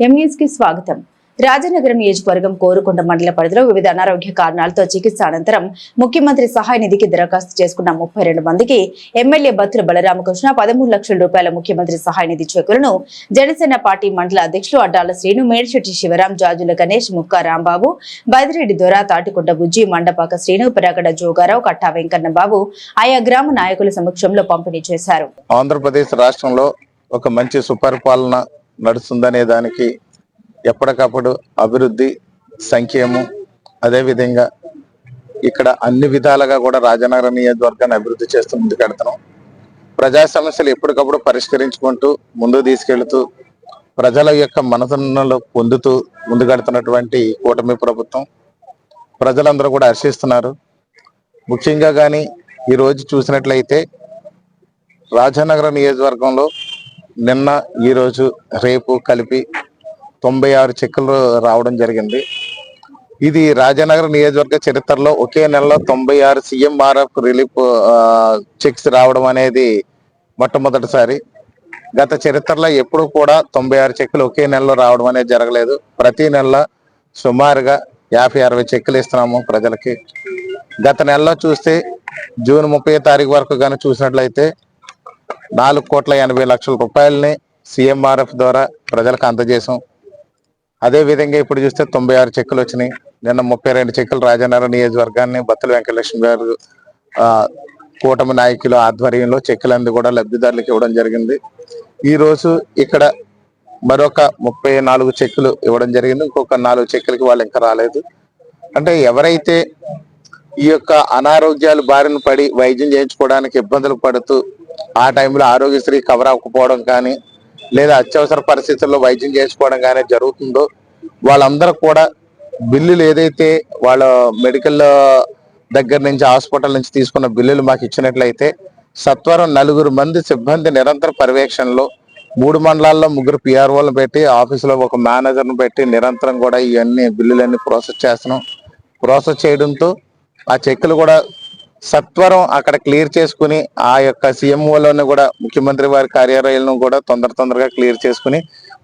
ఎంఈస్కి స్వాగతం. రాజనగరం నియోజకవర్గం కోరుకొండ మండల పరిధిలో వివిధ అనారోగ్య కారణాలతో చికిత్స అనంతరం ముఖ్యమంత్రి సహాయ నిధికి దరఖాస్తు చేసుకున్న ముప్పై రెండు మందికి ఎమ్మెల్యే బత్తుల బలరామకృష్ణ పదమూడు లక్షల రూపాయల ముఖ్యమంత్రి సహాయ నిధి చెక్కులను జనసేన పార్టీ మండల అధ్యక్షులు అడ్డాల శ్రీను మేడిశెట్టి శివరాం జాజుల గణేష్ ముక్కా రాంబాబు బైదిరెడ్డి దొర తాటికొండ బుజ్జి మండపాక శ్రీను పెరగడ జోగారావు కట్టా వెంకన్న బాబు ఆయా గ్రామ నాయకుల సమక్షంలో పంపిణీ చేశారు. ఆంధ్రప్రదేశ్ రాష్ట్రంలో ఒక మంచి సుపరిపాలన నడుస్తుందనే దానికి ఎప్పటికప్పుడు అభివృద్ధి సంక్షేమం అదేవిధంగా ఇక్కడ అన్ని విధాలుగా కూడా రాజనగర నియోజకవర్గాన్ని అభివృద్ధి చేస్తూ ముందుకెడుతున్నాం ప్రజా సమస్యలు ఎప్పటికప్పుడు పరిష్కరించుకుంటూ ముందుకు తీసుకెళ్తూ ప్రజల యొక్క మనసులు పొందుతూ ముందుకెడుతున్నటువంటి కూటమి ప్రభుత్వం ప్రజలందరూ కూడా హర్షిస్తున్నారు. ముఖ్యంగా కానీ ఈరోజు చూసినట్లయితే రాజానగర నియోజకవర్గంలో నిన్న ఈరోజు రేపు కలిపి తొంభై ఆరు చెక్కులు రావడం జరిగింది. ఇది రాజానగర్ నియోజకవర్గ చరిత్రలో ఒకే నెలలో తొంభై ఆరు సీఎంఆర్ఎఫ్ రిలీఫ్ చెక్స్ రావడం అనేది మొట్టమొదటిసారి. గత చరిత్రలో ఎప్పుడు కూడా తొంభై ఆరు చెక్కులు ఒకే నెలలో రావడం అనేది జరగలేదు. ప్రతి నెల సుమారుగా యాభై అరవై చెక్కులు ఇస్తున్నాము ప్రజలకి. గత నెలలో చూస్తే జూన్ ముప్పై తారీఖు వరకు కానీ చూసినట్లయితే నాలుగు కోట్ల ఎనభై లక్షల రూపాయలని సీఎంఆర్ఎఫ్ ద్వారా ప్రజలకు అందజేశాం. అదే విధంగా ఇప్పుడు చూస్తే తొంభై ఆరు చెక్కులు వచ్చినాయి. నిన్న ముప్పై రెండు చెక్కులు రాజనగర నియోజకవర్గాన్ని బత్తుల వెంకటలక్ష్మి గారు కూటమి నాయకుల ఆధ్వర్యంలో చెక్కులంది కూడా లబ్ధిదారులకు ఇవ్వడం జరిగింది. ఈరోజు ఇక్కడ మరొక ముప్పై నాలుగు చెక్కులు ఇవ్వడం జరిగింది. ఇంకొక నాలుగు చెక్కులకి వాళ్ళు ఇంకా రాలేదు. అంటే ఎవరైతే ఈ యొక్క అనారోగ్యాలు బారిన పడి వైద్యం చేయించుకోవడానికి ఇబ్బందులు పడుతూ ఆ టైంలో ఆరోగ్యశ్రీ కవర్ అవ్వకపోవడం కానీ లేదా అత్యవసర పరిస్థితుల్లో వైద్యం చేసుకోవడం కానీ జరుగుతుందో వాళ్ళందరూ కూడా బిల్లులు ఏదైతే వాళ్ళ మెడికల్ దగ్గర నుంచి హాస్పిటల్ నుంచి తీసుకున్న బిల్లులు మాకు ఇచ్చినట్లయితే సత్వరం నలుగురు మంది సిబ్బంది నిరంతర పర్యవేక్షణలో మూడు మండలాల్లో ముగ్గురు పిఆర్ఓలను పెట్టి ఆఫీసులో ఒక మేనేజర్ను పెట్టి నిరంతరం కూడా ఇవన్నీ బిల్లులన్నీ ప్రాసెస్ చేస్తున్నాం. ప్రాసెస్ చేయడంతో ఆ చెక్కులు కూడా సత్వరం అక్కడ క్లియర్ చేసుకుని ఆ యొక్క సీఎంఓలను కూడా ముఖ్యమంత్రి వారి కార్యాలయాలను కూడా తొందర తొందరగా క్లియర్ చేసుకుని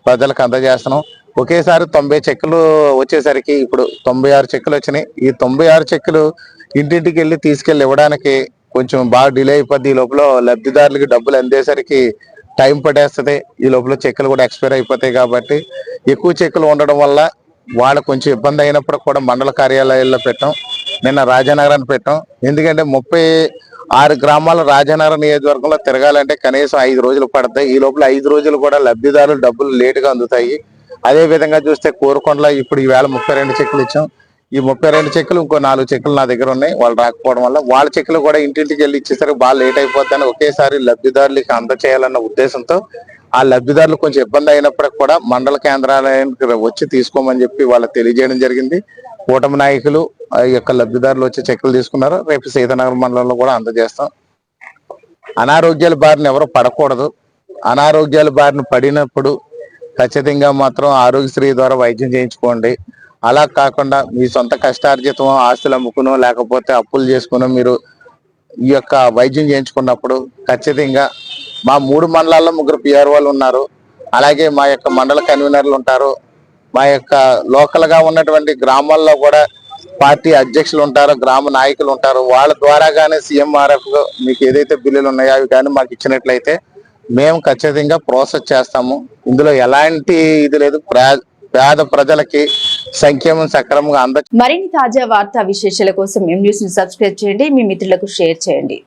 ప్రజలకు అందజేస్తున్నాం. ఒకేసారి తొంభై చెక్కులు వచ్చేసరికి ఇప్పుడు తొంభై ఆరు చెక్కులు వచ్చినాయి. ఈ తొంభై ఆరు చెక్కులు ఇంటింటికి వెళ్ళి తీసుకెళ్ళి ఇవ్వడానికి కొంచెం బాగా డిలే అయిపోద్ది. ఈ లోపల లబ్ధిదారులకి డబ్బులు అందేసరికి టైం పడేస్తుంది ఈ లోపల చెక్కులు కూడా ఎక్స్పైర్ అయిపోతాయి కాబట్టి ఎక్కువ చెక్కులు ఉండడం వల్ల వాళ్ళకు కొంచెం ఇబ్బంది అయినప్పుడు కూడా మండల కార్యాలయాల్లో పెట్టాం. నిన్న రాజానగరాన్ని పెట్టాం. ఎందుకంటే ముప్పై ఆరు గ్రామాల రాజానగరం నియోజకవర్గంలో తిరగాలంటే కనీసం ఐదు రోజులు పడతాయి. ఈ లోపల ఐదు రోజులు కూడా లబ్ధిదారులు డబ్బులు లేటుగా అందుతాయి. అదే విధంగా చూస్తే కోరుకొండలో ఇప్పుడు ఈవేళ ముప్పై రెండు చెక్కులు ఇచ్చాం. ఈ ముప్పై రెండు చెక్కులు ఇంకో నాలుగు చెక్కులు నా దగ్గర ఉన్నాయి. వాళ్ళు రాకపోవడం వల్ల వాళ్ళ చెక్కులు కూడా ఇంటింటికి వెళ్ళి ఇచ్చేసరికి బాగా లేట్ అయిపోద్దని ఒకేసారి లబ్ధిదారులకి అందచేయాలన్న ఉద్దేశంతో ఆ లబ్ధిదారులు కొంచెం ఇబ్బంది అయినప్పటికి కూడా మండల కేంద్రాలయానికి వచ్చి తీసుకోమని చెప్పి వాళ్ళకి తెలియజేయడం జరిగింది. కూటమి నాయకులు ఆ యొక్క లబ్ధిదారులు వచ్చి చెక్కులు తీసుకున్నారు. రేపు సీతనగర్ మండలంలో కూడా అందజేస్తాం. అనారోగ్యాల బారిన ఎవరు పడకూడదు. అనారోగ్యాల బారిన పడినప్పుడు ఖచ్చితంగా మాత్రం ఆరోగ్యశ్రీ ద్వారా వైద్యం చేయించుకోండి. అలా కాకుండా మీ సొంత కష్టార్జితం ఆస్తులు అమ్ముకునో లేకపోతే అప్పులు చేసుకునో మీరు ఈ యొక్క వైద్యం చేయించుకున్నప్పుడు ఖచ్చితంగా మా మూడు మండలాల్లో ముగ్గురు పిఆర్ఓలు ఉన్నారు. అలాగే మా యొక్క మండల కన్వీనర్లు ఉంటారు. మా యొక్క లోకల్గా ఉన్నటువంటి గ్రామాల్లో కూడా పార్టీ అధ్యక్షులు ఉంటారు గ్రామ నాయకులు ఉంటారు. వాళ్ళ ద్వారా కానీ సీఎంఆర్ఎఫ్ మీకు ఏదైతే బిల్లులు ఉన్నాయో అవి కానీ మాకు ఇచ్చినట్లయితే మేము ఖచ్చితంగా ప్రాసెస్ చేస్తాము. ఇందులో ఎలాంటి ఇది లేదు. పేద ప్రజలకి సంక్షేమం సక్రమంగా అంద మరిన్ని తాజా వార్తా విశేషాల కోసం ఎం న్యూస్ని సబ్స్క్రైబ్ చేయండి. మీ మిత్రులకు షేర్ చేయండి.